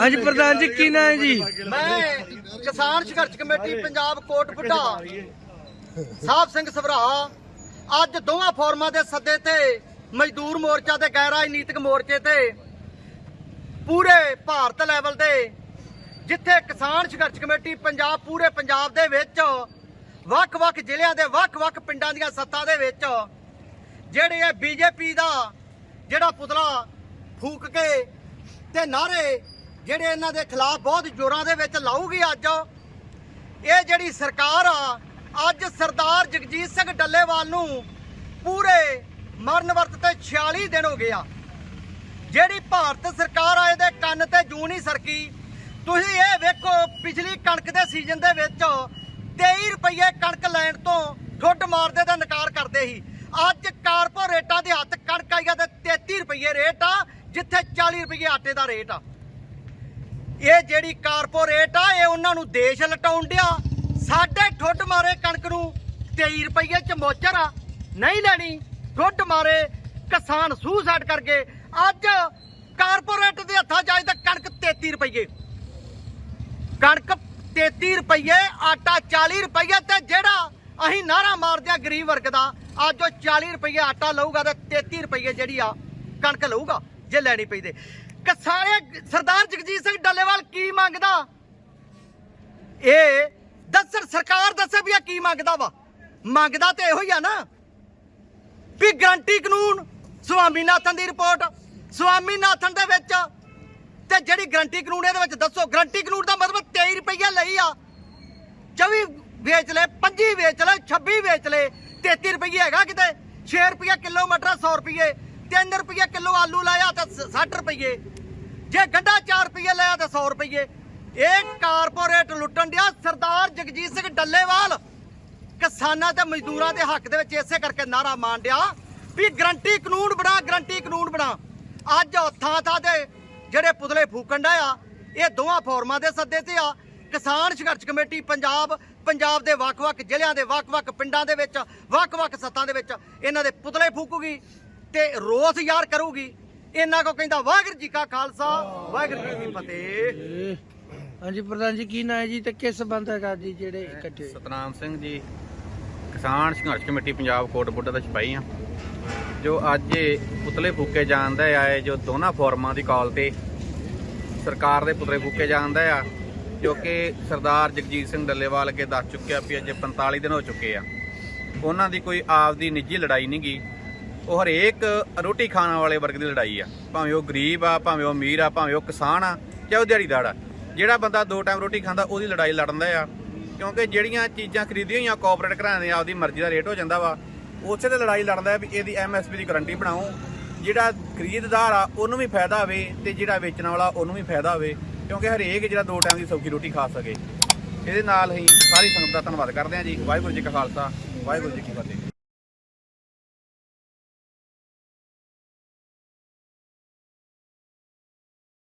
ਹਾਂਜੀ, ਪ੍ਰਧਾਨ ਜੀ, ਕੀ ਨਾਂ ਹੈ ਜੀ? ਮੈਂ ਕਿਸਾਨ ਸੰਘਰਸ਼ ਕਮੇਟੀ, ਪੰਜਾਬ ਕੋਟ ਬੁੱਢਾ। ਸਾਹਿਬ ਸਿੰਘ ਸਭਰਾ, ਅੱਜ ਦੋਵਾਂ ਫੋਰਮਾਂ ਦੇ ਸੱਦੇ ਤੇ ਮਜ਼ਦੂਰ ਮੋਰਚਾ ਤੇ ਗੈਰ ਰਾਜਨੀਤਿਕ ਮੋਰਚੇ ਤੇ ਪੂਰੇ ਭਾਰਤ ਲੈਵਲ ਤੇ ਜਿੱਥੇ ਕਿਸਾਨ ਸੰਘਰਸ਼ ਕਮੇਟੀ ਪੰਜਾਬ, ਪੂਰੇ ਪੰਜਾਬ ਦੇ ਵਿੱਚ, ਵੱਖ-ਵੱਖ ਜ਼ਿਲ੍ਹਿਆਂ ਦੇ ਵੱਖ-ਵੱਖ ਪਿੰਡਾਂ ਦੀਆਂ ਸੱਤਾਂ ਦੇ ਵਿੱਚ, ਜਿਹੜੇ ਇਹ ਬੀਜੇਪੀ ਦਾ ਜਿਹੜਾ ਪੁਤਲਾ ਫੂਕ ਕੇ ਤੇ ਨਾਰੇ ਜਿਹੜੇ ਇਹਨਾਂ ਦੇ ਖਿਲਾਫ ਬਹੁਤ ਜ਼ੋਰਾਂ ਦੇ ਵਿੱਚ ਲਾਊਗੀ ਅੱਜ, ਇਹ ਜਿਹੜੀ ਸਰਕਾਰ ਆ, ਅੱਜ ਸਰਦਾਰ ਜਗਜੀਤ ਸਿੰਘ ਡੱਲੇਵਾਲ ਨੂੰ ਪੂਰੇ ਮਰਨ ਵਰਤ ਤੇ 46 ਦਿਨ ਹੋ ਗਏ ਆ। ਜਿਹੜੀ ਭਾਰਤ ਸਰਕਾਰ ਆ, ਇਹਦੇ ਕੰਨ ਤੇ ਜੂ ਨਹੀਂ ਸਰਕੀ। ਤੁਸੀਂ ਇਹ ਵੇਖੋ ਪਿਛਲੀ ਕਣਕ ਦੇ ਸੀਜ਼ਨ ਦੇ ਵਿੱਚ 23 ਰੁਪਏ ਕਣਕ ਲੈਣ ਤੋਂ ਠੁੱਡ ਮਾਰਦੇ ਦਾ ਨਕਾਰ ਕਰਦੇ ਸੀ। ਅੱਜ ਕਾਰਪੋਰੇਟਾਂ ਦੇ ਹੱਥ ਕਣਕ ਆਈਆ ਤੇ 33 ਰੁਪਏ ਰੇਟ ਆ, ਜਿੱਥੇ 40 ਰੁਪਏ ਆਟੇ ਦਾ ਰੇਟ ਆ। ਇਹ ਜਿਹੜੀ ਕਾਰਪੋਰੇਟ ਆ, ਇਹ ਉਹਨਾਂ ਨੂੰ ਦੇਸ਼ ਲਟਾਉਣ ਡਿਆ। ਸਾਡੇ ਠੁੱਡ ਮਾਰੇ ਕਣਕ ਨੂੰ 23 ਰੁਪਏ ਚ ਮੋਚਰ ਆ, ਨਹੀਂ ਲੈਣੀ। ਠੁੱਡ ਮਾਰੇ ਕਿਸਾਨ ਸੂਸਾਈਡ ਕਰਕੇ। ਅੱਜ ਕਾਰਪੋਰੇਟ ਦੇ ਹੱਥਾਂ ਜਾਈ ਤਾਂ ਕਣਕ 33 ਰੁਪਏ ਕਣਕ 33 ਰੁਪਏ ਆਟਾ 40 ਰੁਪਏ ਤੇ ਜਿਹੜਾ ਅਸੀਂ ਨਾਰਾ ਮਾਰਦੇ ਆ ਗਰੀਬ ਵਰਗ ਦਾ, ਅੱਜ ਉਹ 40 ਰੁਪਏ ਆਟਾ ਲਊਗਾ ਤੇ 33 ਰੁਪਏ ਜਿਹੜੀ ਆ ਕਣਕ ਲਊਗਾ, ਜੇ ਲੈਣੀ ਪਈ ਤੇ। ਕਿਸਾਨੇ ਸਰਦਾਰ ਜਗਜੀਤ ਸਿੰਘ ਡੱਲੇਵਾਲ ਕੀ ਮੰਗਦਾ? ਇਹ ਦੱਸਣ, ਸਰਕਾਰ ਦੱਸੇ ਵੀ ਇਹ ਕੀ ਮੰਗਦਾ ਵਾ? ਮੰਗਦਾ ਤੇ ਇਹੋ ਹੀ ਆ ਨਾ ਵੀ ਗਰੰਟੀ ਕਾਨੂੰਨ ਸੁਆਮੀਨਾਥਨ ਦੀ ਰਿਪੋਰਟ ਸੁਆਮੀਨਾਥਨ ਦੇ ਵਿੱਚ। ਤੇ ਜਿਹੜੀ ਗਰੰਟੀ ਕਾਨੂੰਨ ਇਹਦੇ ਵਿੱਚ ਦੱਸੋ, ਗਰੰਟੀ ਕਾਨੂੰਨ ਦਾ ਮਤਲਬ 23 ਰੁਪਈਆ ਲਈ ਆ। 24 ਵੇਚ ਲੈ 25 ਵੇਚ ਲੈ 26 ਵੇਚ ਲੈ 33 ਰੁਪਈਏ ਹੈਗਾ ਕਿਤੇ 6 ਰੁਪਏ ਕਿਲੋ ਮਟਰ 100 ਰੁਪਈਏ। 3 ਰੁਪਏ ਕਿਲੋ ਆਲੂ ਲਾਇਆ ਤਾਂ 60 ਰੁਪਏ ਜੇ ਗੱਡਾ 4 ਰੁਪਏ ਲਾਇਆ ਤਾਂ 100 ਰੁਪਏ ਇਹ ਕਾਰਪੋਰੇਟ ਲੁੱਟਣ ਡਿਆ ਸਰਦਾਰ ਜਗਜੀਤ ਸਿੰਘ ਡੱਲੇਵਾਲ। ਕਿਸਾਨਾਂ ਤੇ ਮਜ਼ਦੂਰਾਂ ਦੇ ਹੱਕ ਦੇ ਵਿੱਚ ਇਸੇ ਕਰਕੇ ਨਾਰਾ ਮਾਰ ਡਿਆ ਵੀ ਗਰੰਟੀ ਕਾਨੂੰਨ ਬਣਾ, ਗਰੰਟੀ ਕਾਨੂੰਨ ਬਣਾ। ਅੱਜ ਥਾਂ ਥਾਂ ਤੇ ਜਿਹੜੇ ਪੁਤਲੇ ਫੂਕਣ ਡਿਆ ਆ, ਇਹ ਦੋਵਾਂ ਫੋਰਮਾਂ ਦੇ ਸੱਦੇ ਤੇ ਆ। ਕਿਸਾਨ ਸੰਘਰਸ਼ ਕਮੇਟੀ ਪੰਜਾਬ ਪੰਜਾਬ ਦੇ ਵੱਖ-ਵੱਖ ਜ਼ਿਲ੍ਹਿਆਂ ਦੇ ਵੱਖ-ਵੱਖ ਪਿੰਡਾਂ ਦੇ ਵਿੱਚ, ਵੱਖ-ਵੱਖ ਸੱਤਾਂ ਦੇ ਵਿੱਚ ਇਹਨਾਂ ਦੇ ਪੁਤਲੇ ਫੂਕੂਗੀ। ਤੇ ਰੋਸ ਯਾਰ ਕਰੂਗੀ। ਇਹਨਾਂ ਕੋ ਕਹਿੰਦਾ ਵਾਹਿਗੁਰੂ ਜੀ ਕਾ ਖਾਲਸਾ ਵਾਹਿਗੁਰੂ ਜੀ ਕੀ ਫਤਿਹ। ਹਾਂਜੀ ਪ੍ਰਧਾਨ ਜੀ ਕੀ ਨਾਂ ਹੈ ਜੀ ਤੇ ਕਿਸ ਸੰਬੰਧ ਹੈਗਾ ਜੀ ਜਿਹੜੇ ਇਕੱਠੇ? ਹੋਏ? ਸਤਨਾਮ ਸਿੰਘ ਜੀ ਕਿਸਾਨ ਸੰਘਰਸ਼ ਕਮੇਟੀ ਪੰਜਾਬ ਕੋਟ ਬੁੱਢਾ ਦਾ ਸਿਪਾਹੀ ਆ ਜੋ ਅੱਜ ਇਹ ਪੁਤਲੇ ਫੂਕੇ ਜਾਂਦਾ ਆਏ ਜੋ ਦੋਨਾਂ ਫੋਰਮਾਂ ਦੀ ਕਾਲ ਤੇ ਸਰਕਾਰ ਦੇ ਪੁਤਲੇ ਫੂਕੇ ਜਾਂਦਾ ਆ ਜੋ ਕਿ ਸਰਦਾਰ ਜਗਜੀਤ ਸਿੰਘ ਡੱਲੇਵਾਲ ਅੱਗੇ ਦੱਸ ਚੁੱਕਿਆ ਵੀ ਅਜੇ 45 ਦਿਨ ਹੋ ਚੁੱਕੇ ਆ। ਉਹਨਾਂ ਦੀ ਕੋਈ ਆਪਦੀ ਨਿੱਜੀ ਲੜਾਈ ਨਹੀਂ ਗੀ ਉਹ ਹਰੇਕ ਰੋਟੀ ਖਾਣ ਵਾਲੇ ਵਰਗ ਦੀ ਲੜਾਈ ਆ। ਭਾਵੇਂ ਉਹ ਗਰੀਬ ਆ, ਭਾਵੇਂ ਉਹ ਅਮੀਰ ਆ, ਭਾਵੇਂ ਉਹ ਕਿਸਾਨ ਆ ਚਾਹੇ ਉਹ ਦਿਹਾੜੀਦਾਰ ਆ। ਜਿਹੜਾ ਬੰਦਾ ਦੋ ਟਾਈਮ ਰੋਟੀ ਖਾਂਦਾ, ਉਹਦੀ ਲੜਾਈ ਲੜਦਾ ਆ। ਕਿਉਂਕਿ ਜਿਹੜੀਆਂ ਚੀਜ਼ਾਂ ਖਰੀਦੀਆਂ ਹੋਈਆਂ ਕਾਰਪੋਰੇਟ ਘਰਾਂ ਦੇ, ਆਪਦੀ ਮਰਜ਼ੀ ਦਾ ਰੇਟ ਹੋ ਜਾਂਦਾ ਵਾ ਉਸੇ ਤੇ ਲੜਾਈ ਲੜਦਾ ਵੀ ਇਹਦੀ ਐਮਐਸਪੀ ਦੀ ਗਾਰੰਟੀ ਬਣਾਓ। ਜਿਹੜਾ ਖਰੀਦਦਾਰ ਆ, ਉਹਨੂੰ ਵੀ ਫਾਇਦਾ ਹੋਵੇ ਤੇ ਜਿਹੜਾ ਵੇਚਣ ਵਾਲਾ, ਉਹਨੂੰ ਵੀ ਫਾਇਦਾ ਹੋਵੇ। ਕਿਉਂਕਿ ਹਰੇਕ ਜਿਹੜਾ ਦੋ ਟਾਈਮ ਦੀ ਸੌਖੀ ਰੋਟੀ ਖਾ ਸਕੇ। ਇਹਦੇ ਨਾਲ ਹੀ ਸਾਰੀ ਸੰਗਤ ਦਾ ਧੰਨਵਾਦ ਕਰਦੇ ਹਾਂ ਜੀ। ਵਾਹਿਗੁਰੂ ਜੀ ਕਾ ਖਾਲਸਾ, ਵਾਹਿਗੁਰੂ ਜੀ ਕੀ ਫਤਿਹ।